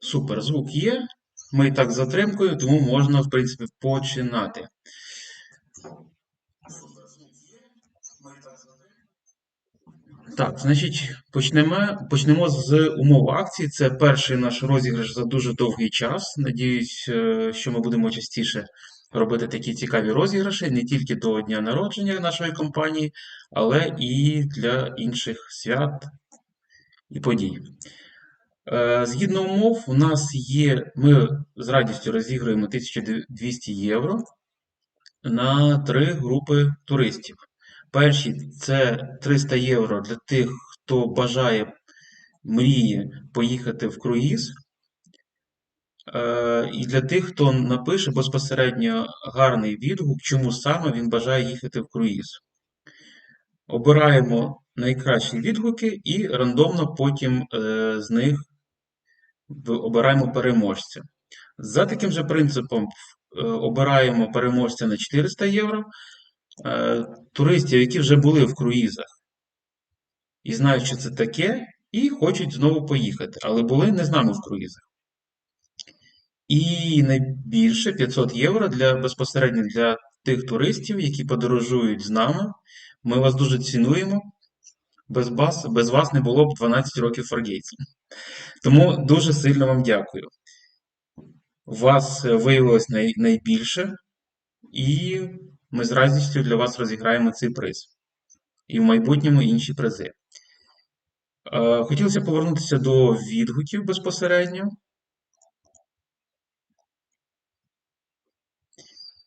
Супер, звук є. Ми і так з затримкою, тому можна, в принципі, починати. Так, значить, почнемо, почнемо з умов акції. Це перший наш розіграш за дуже довгий час. Надіюсь, е, що ми будемо частіше робити такі цікаві розіграші не тільки до дня народження нашої компанії, але і для інших свят і подій. Е, Згідно умов, у нас є, ми з радістю розіграємо 1200 євро на три групи туристів. Перші це 300 євро для тих, хто бажає, мріє поїхати в круїз. Е, І для тих, хто напише безпосередньо гарний відгук, чому саме він бажає їхати в круїз. Обираємо найкращі відгуки і рандомно потім е, з них обираємо переможця. За таким же принципом е, обираємо переможця на 400 євро. Е, Туристів, які вже були в круїзах і знають, що це таке, і хочуть знову поїхати, але були не з нами в круїзах. І найбільше 500 євро для безпосередньо для тих туристів, які подорожують з нами. Ми вас дуже цінуємо. Без вас, без вас не було б 12 років Фаргейтс. Тому дуже сильно вам дякую. Вас е, виявилось най, найбільше, і ми з радістю для вас розіграємо цей приз. І в майбутньому інші призи. Е, Хотілося повернутися до відгуків безпосередньо.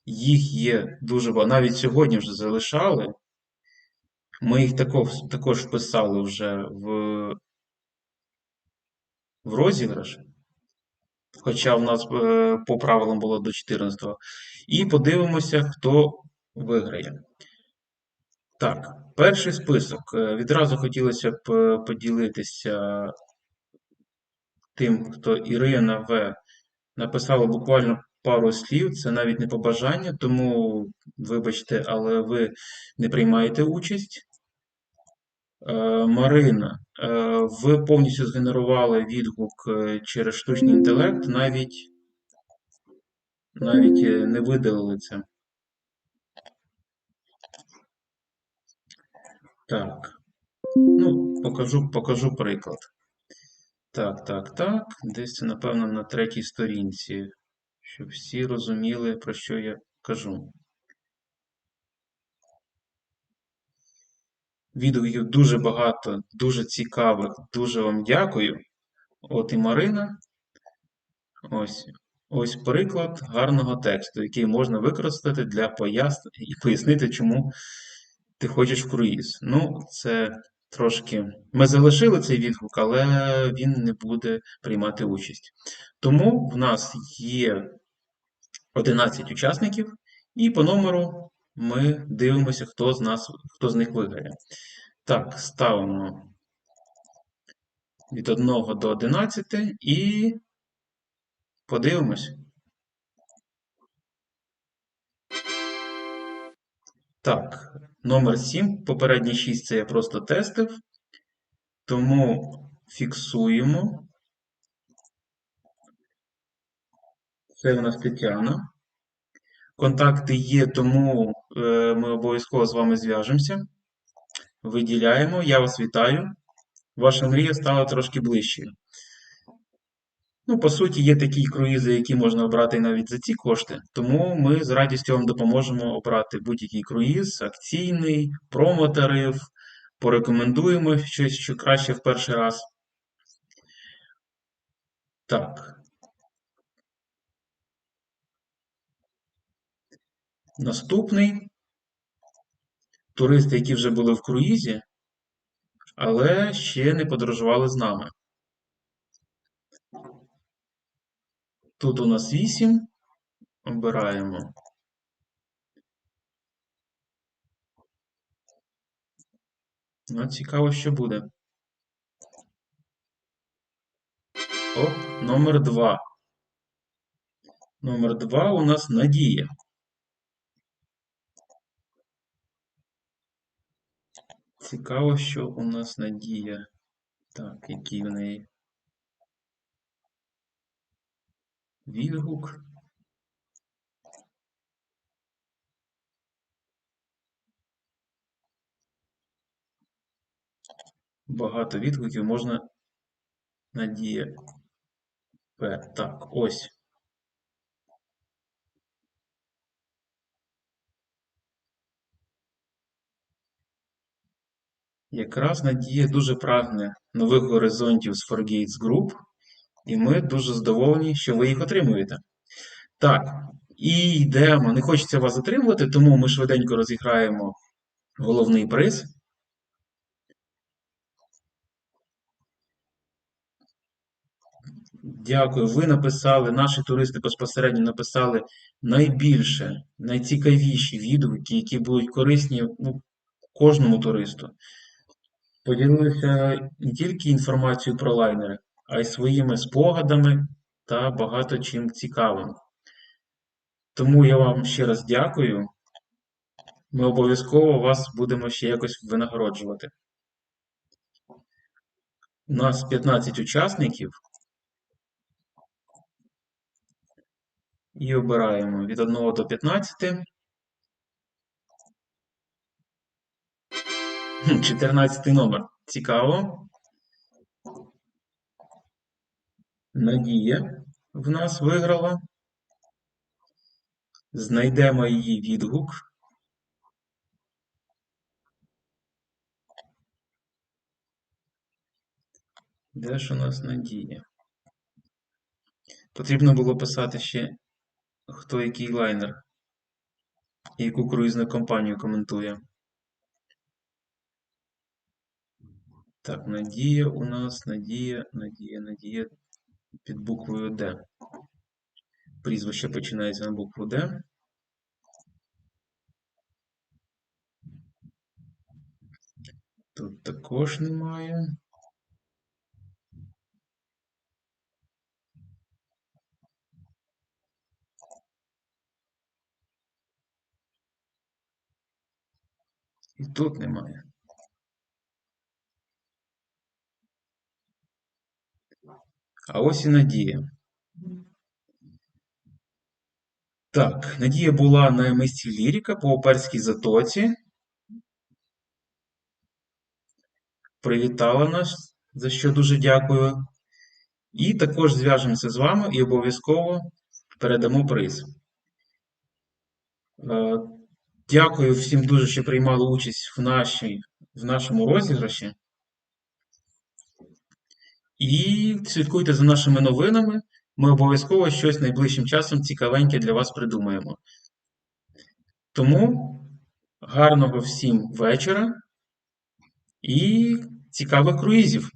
Їх є дуже багато. Навіть сьогодні вже залишали. Ми їх також, також вписали вже в, в розіграш. Хоча в нас е, по правилам було до 14-го. І подивимося, хто виграє. Так, перший список. Е, Відразу хотілося б е, поділитися тим, хто Ірина В. написала буквально пару слів. Це навіть не побажання, тому вибачте, але ви не приймаєте участь. Е, Марина, е, ви повністю згенерували відгук е, через штучний інтелект, навіть, навіть не видалили це. Так. Ну, покажу, покажу приклад. Так, так, так. Десь це, напевно, на третій сторінці, щоб всі розуміли, про що я кажу. Відгуків дуже багато, дуже цікавих, дуже вам дякую. От і Марина. Ось, ось приклад гарного тексту, який можна використати для пояснення і пояснити, чому ти хочеш в круїз. Ну, це трошки. Ми залишили цей відгук, але він не буде приймати участь. Тому в нас є 11 учасників, і по номеру ми дивимося, хто з нас, хто з них виграє. Так, ставимо від 1 до 11 і подивимось. Так, номер 7, попередні 6 це я просто тестив, тому фіксуємо. Це у нас Тетяна. Контакти є, тому е, ми обов'язково з вами зв'яжемося. Виділяємо. Я вас вітаю. Ваша мрія стала трошки ближчою. Ну, по суті, є такі круїзи, які можна обрати навіть за ці кошти. Тому ми з радістю вам допоможемо обрати будь-який круїз, акційний, промо-тариф, порекомендуємо щось, що краще в перший раз. Так. Наступний. Туристи, які вже були в круїзі, але ще не подорожували з нами. Тут у нас 8. Обираємо. Ну, цікаво, що буде. Оп, номер 2. Номер 2 у нас Надія. Цікаво, що у нас Надія. Так, які в неї. відгук. Багато відгуків можна Надія П. Так, ось. Якраз Надія дуже прагне нових горизонтів з 4Gates Group, і ми дуже задоволені, що ви їх отримуєте. Так, і йдемо. Не хочеться вас затримувати, тому ми швиденько розіграємо головний приз. Дякую. Ви написали, наші туристи безпосередньо написали найбільше, найцікавіші відгуки, які будуть корисні ну, кожному туристу. Поділилися не тільки інформацією про лайнери, а й своїми спогадами та багато чим цікавим. Тому я вам ще раз дякую. Ми обов'язково вас будемо ще якось винагороджувати. У нас 15 учасників. І обираємо від 1 до 15. 14 номер. Цікаво. Надія в нас виграла. Знайдемо її відгук. Де ж у нас Надія? Потрібно було писати ще, хто який лайнер і яку круїзну компанію коментує. Так, Надія у нас, Надія, Надія, Надія під буквою Д. Прізвище починається на букву Д. Тут також немає. І тут немає. А ось і Надія. Так, Надія була на місці Ліріка по Оперській затоці. Привітала нас, за що дуже дякую. І також зв'яжемося з вами і обов'язково передамо приз. Е, Дякую всім дуже, що приймали участь в, нашій, в нашому розіграші. І слідкуйте за нашими новинами. Ми обов'язково щось найближчим часом цікавеньке для вас придумаємо. Тому гарного всім вечора і цікавих круїзів!